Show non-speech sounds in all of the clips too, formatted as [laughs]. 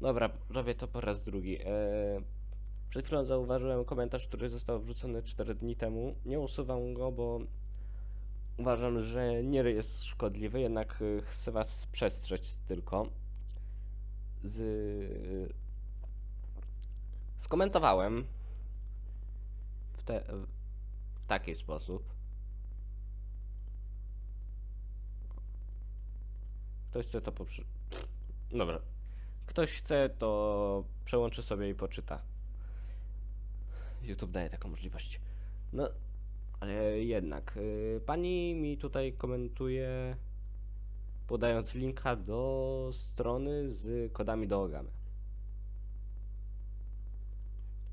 Dobra, robię to po raz drugi. E, przed chwilą zauważyłem komentarz, który został wrzucony 4 dni temu. Nie usuwam go, bo uważam, że nie jest szkodliwy, jednak e, chcę was przestrzec tylko. Z... Skomentowałem w, te, w taki sposób. Ktoś chce to poprzy... Dobra. Ktoś chce, to przełączy sobie i poczyta. YouTube daje taką możliwość. No, ale jednak. y, pani mi tutaj komentuje, podając linka do strony z kodami do Ogamy.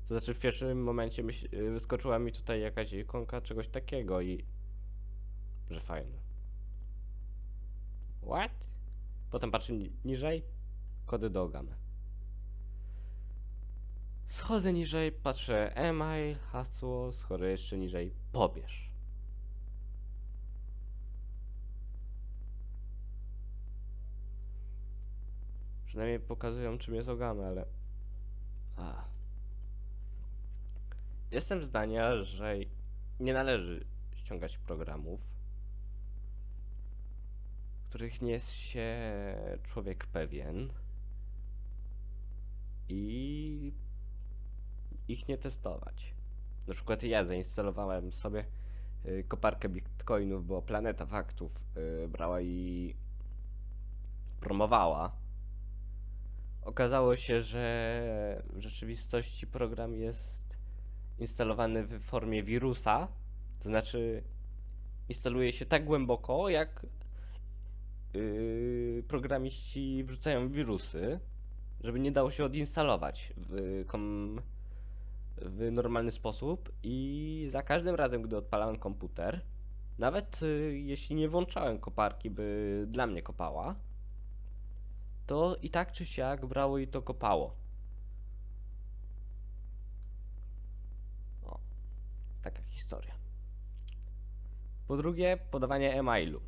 To znaczy w pierwszym momencie myśl, y, wyskoczyła mi tutaj jakaś ikonka czegoś takiego i... że fajne. What? Potem patrzę ni- niżej, kody do Ogamy. Schodzę niżej, patrzę e-mail, hasło, schodzę jeszcze niżej, pobierz. Przynajmniej pokazują czym jest Ogamy, ale... A. Jestem zdania, że nie należy ściągać programów, których nie jest się człowiek pewien i ich nie testować. Na przykład ja zainstalowałem sobie y, koparkę bitcoinów, bo Planeta Faktów y, brała i promowała. Okazało się, że w rzeczywistości program jest instalowany w formie wirusa, to znaczy instaluje się tak głęboko, jak yy, programiści wrzucają wirusy, żeby nie dało się odinstalować w, kom, w normalny sposób i za każdym razem, gdy odpalałem komputer, nawet y, jeśli nie włączałem koparki, by dla mnie kopała, to i tak czy siak brało i to kopało. O, taka historia. Po drugie, podawanie e-mailu.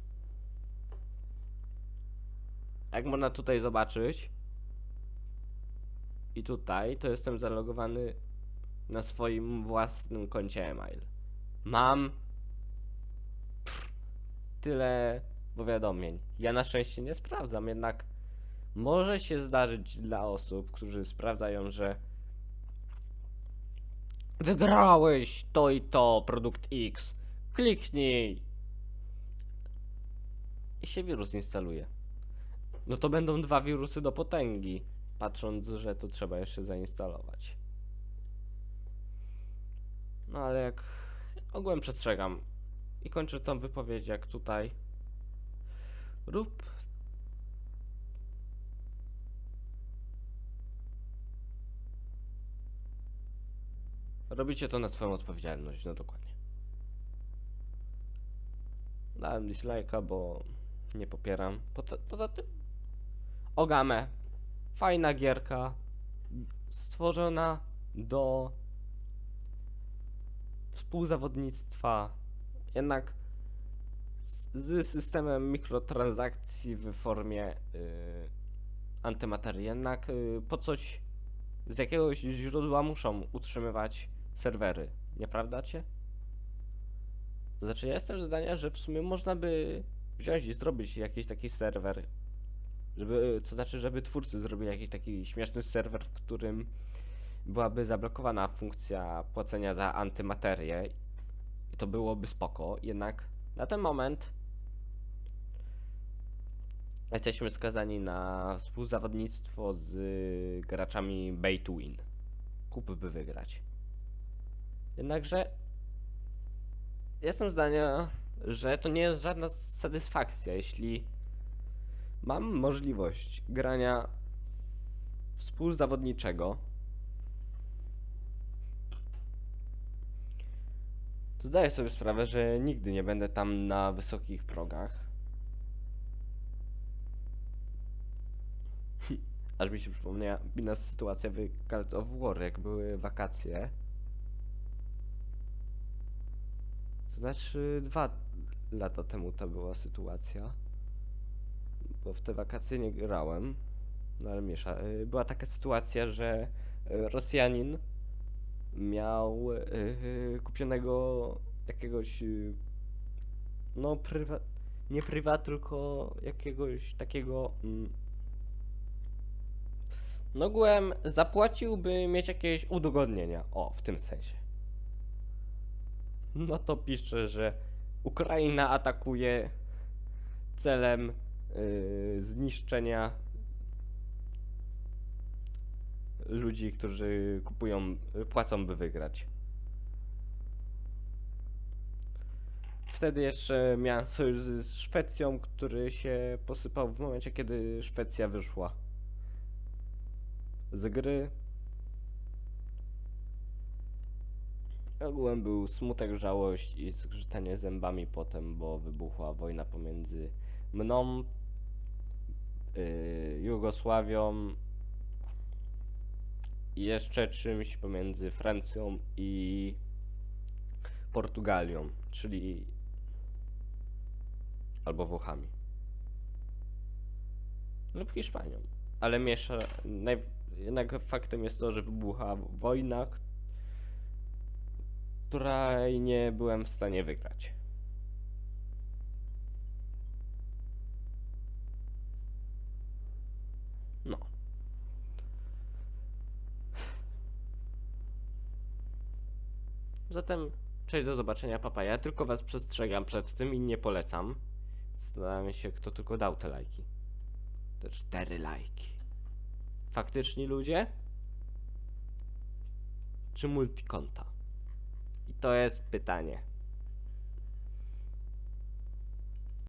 Jak można tutaj zobaczyć, i tutaj, to jestem zalogowany na swoim własnym koncie e-mail. Mam pff, tyle powiadomień. Ja na szczęście nie sprawdzam, jednak może się zdarzyć dla osób, którzy sprawdzają, że wygrałeś to i to, produkt X. Kliknij i się wirus instaluje. No to będą dwa wirusy do potęgi, patrząc, że to trzeba jeszcze zainstalować. No ale jak ogółem przestrzegam i kończę tą wypowiedź jak tutaj. Rób Robicie to na swoją odpowiedzialność, no dokładnie. Dałem dislike'a, bo nie popieram. Poza, poza tym Ogame. Fajna gierka. Stworzona do współzawodnictwa. Jednak z, systemem mikrotransakcji w formie yy, antymaterii. Jednak yy, po coś z jakiegoś źródła muszą utrzymywać serwery. Nieprawdacie? Znaczy, ja jestem zdania, że w sumie można by wziąć i zrobić jakiś taki serwer. Żeby, to znaczy, żeby twórcy zrobili jakiś taki śmieszny serwer, w którym byłaby zablokowana funkcja płacenia za antymaterię. I to byłoby spoko. Jednak na ten moment jesteśmy skazani na współzawodnictwo z graczami pay to win. Kup by wygrać. Jednakże jestem zdania, że to nie jest żadna satysfakcja, jeśli mam możliwość grania współzawodniczego. Zdaję sobie sprawę, że nigdy nie będę tam na wysokich progach. [laughs] Aż mi się przypomniała sytuacja w Call of War, jak były wakacje. To znaczy dwa lata temu to była sytuacja. Bo w te wakacje nie grałem. No ale miesza. Y, Była taka sytuacja, że y, Rosjanin miał y, kupionego jakiegoś no prywa... nie prywat, tylko jakiegoś takiego mm, no ogółem zapłacił, by mieć jakieś udogodnienia. O, w tym sensie. No to pisze, że Ukraina atakuje celem zniszczenia ludzi, którzy kupują, płacą by wygrać. Wtedy jeszcze miałem sojusz z Szwecją, który się posypał w momencie, kiedy Szwecja wyszła z gry. Ogółem był smutek, żałość i zgrzytanie zębami potem, bo wybuchła wojna pomiędzy mną, Jugosławią i jeszcze czymś pomiędzy Francją i Portugalią, czyli albo Włochami lub Hiszpanią. Ale miesza. Naj... Jednak faktem jest to, że wybucha wojna, której nie byłem w stanie wygrać. Zatem, cześć, do zobaczenia, papa. Ja tylko was przestrzegam przed tym i nie polecam. Zastanawiam się, kto tylko dał te lajki. Te cztery lajki. Faktyczni ludzie? Czy multikonta? I to jest pytanie.